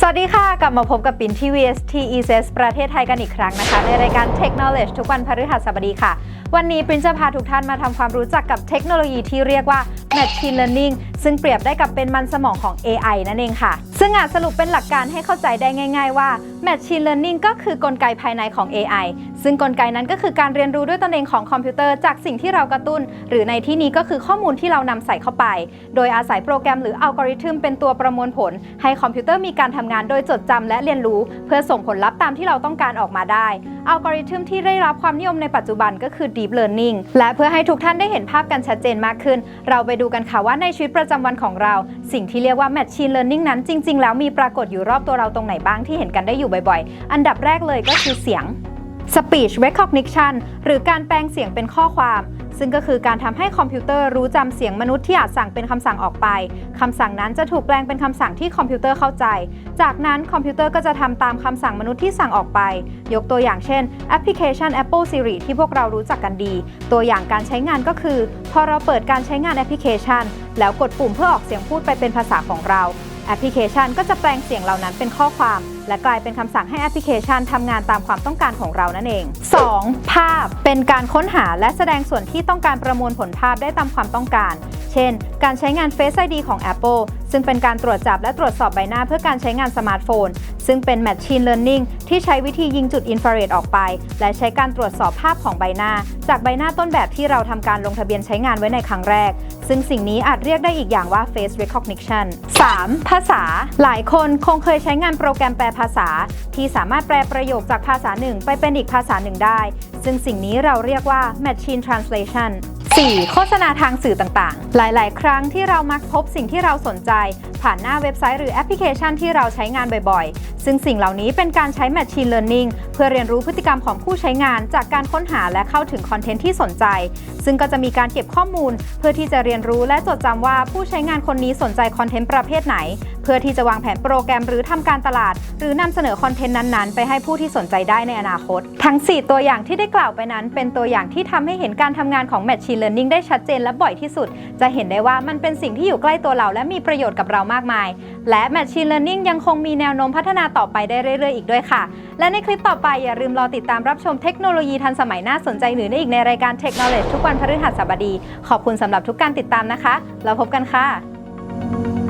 สวัสดีค่ะ กลับมาพบกับปิ่นที่ VST ESS ประเทศไทยกันอีกครั้งนะคะ ในรายการ Tech Knowledge ทุกวันพฤหัสบดีค่ะ วันนี้ปินจะพาทุกท่านมาทำความรู้จักกับเทคโนโลยีที่เรียกว่า Machine Learning ซึ่งเปรียบได้กับเป็นมันสมองของ AI นั่นเองค่ะ ซึ่งอาจสรุปเป็นหลักการให้เข้าใจได้ง่าย ๆ ว่า Machine Learning ก็คือกลไกภายในของ AI ซึ่งกลไกนั้นก็คือการเรียนรู้ด้วยตนเองของคอมพิวเตอร์จากสิ่งที่เรากระตุ้น หรือในที่นี้ก็คือข้อมูลที่เรานำใส่เข้าไป โดยอาศัยโปรแกรมหรืออัลกอริทึมเป็นตัวประมวลผล ให้คอมพิวเตอร์มีการทำงานโดยจดจำและเรียนรู้ เพื่อส่งผลลัพธ์ตามที่เราต้องการออกมาได้อัลกอริทึมที่ได้รับความนิยมในปัจจุบันก็คือ Deep Learning และเพื่อให้ทุกท่านได้เห็นภาพกันชัดเจนมากขึ้น เราไปดูกันค่ะว่าในชีวิตประจำวันของเรา สิ่งที่เรียกว่า Machine Learning นั้นจริง ๆ แล้วมีปรากฏอยู่รอบตัวเราตรงไหนบ้างที่เห็นกันได้อยู่บ่อย ๆ อันดับแรกเลยก็คือเสียง Speech Recognition หรือการแปลงเสียงเป็นข้อความ ซึ่งก็คือการทำให้คอมพิวเตอร์รู้จำเสียงมนุษย์ที่อาจสั่งเป็นคำสั่งออกไปคำสั่งนั้นจะถูกแปลงเป็นคำสั่งที่คอมพิวเตอร์เข้าใจ จากนั้นคอมพิวเตอร์ก็จะทำตามคำสั่งมนุษย์ที่สั่งออกไป ยกตัวอย่างเช่นแอปพลิเคชัน Apple Siri ที่พวกเรารู้จักกันดี ตัวอย่างการใช้งานก็คือ พอเราเปิดการใช้งานแอปพลิเคชัน แล้วกดปุ่มเพื่อออกเสียงพูดไปเป็นภาษาของเรา แอปพลิเคชันก็จะแปลงเสียงเหล่านั้นเป็นข้อความ และกลายเป็นคำสั่งให้แอปพลิเคชันทำงานตามความต้องการของเรานั่นเอง 2. ภาพเป็นการค้นหาและแสดงส่วนที่ต้องการประมวลผลภาพได้ตามความต้องการ เช่น การใช้งาน Face ID ของ Apple ซึ่งเป็นการตรวจจับและตรวจสอบใบหน้าเพื่อการใช้งานสมาร์ทโฟน ซึ่งเป็น Machine Learning ที่ใช้วิธียิงจุดอินฟราเรดออกไป และใช้การตรวจสอบภาพของใบหน้า จากใบหน้าต้นแบบที่เราทำการลงทะเบียนใช้งานไว้ในครั้งแรก ซึ่งสิ่งนี้อาจเรียกได้อีกอย่างว่า Face Recognition 3. ภาษา หลายคนคงเคยใช้งานโปรแกรมแปลภาษา ที่สามารถแปลประโยคจากภาษาหนึ่งไปเป็นอีกภาษาหนึ่งได้ ซึ่งสิ่งนี้เราเรียกว่า Machine Translation 4. โฆษณาทางสื่อต่างๆ หลาย ๆ ครั้งที่เรามักพบสิ่งที่เราสนใจ ผ่านหน้าเว็บไซต์หรือแอปพลิเคชันที่เราใช้งานบ่อย ๆ ซึ่งสิ่งเหล่านี้เป็นการใช้ Machine Learning เพื่อเรียนรู้พฤติกรรมของผู้ใช้งาน จากการค้นหาและเข้าถึงคอนเทนต์ที่สนใจ ซึ่งก็จะมีการเก็บข้อมูล เพื่อที่จะเรียนรู้และจดจำว่าผู้ใช้งานคนนี้สนใจคอนเทนต์ประเภทไหน เพื่อที่จะวางแผนโปรแกรมหรือทำการตลาด หรือนำเสนอคอนเทนต์นั้นๆ ไปให้ผู้ที่สนใจได้ในอนาคต ทั้ง 4 ตัวอย่างที่ได้กล่าวไปนั้น เป็นตัวอย่างที่ทำให้เห็นการทำงานของ Machine Learning ได้ชัดเจนและบ่อยที่สุด จะเห็นได้ว่ามันเป็นสิ่งที่อยู่ใกล้ตัวเรา และมีประโยชน์กับเรามากมาย และ Machine Learning ยังคงมีแนวโน้มพัฒนาต่อไปได้เรื่อยๆ อีกด้วยค่ะ และในคลิปต่อไปอย่าลืมรอติดตามรับชมเทคโนโลยีทันสมัยน่าสนใจอื่นได้อีกในรายการ Tech Knowledge ทุกวันพฤหัสบดี ขอบคุณสำหรับทุกการติดตามนะคะ แล้วพบกันค่ะ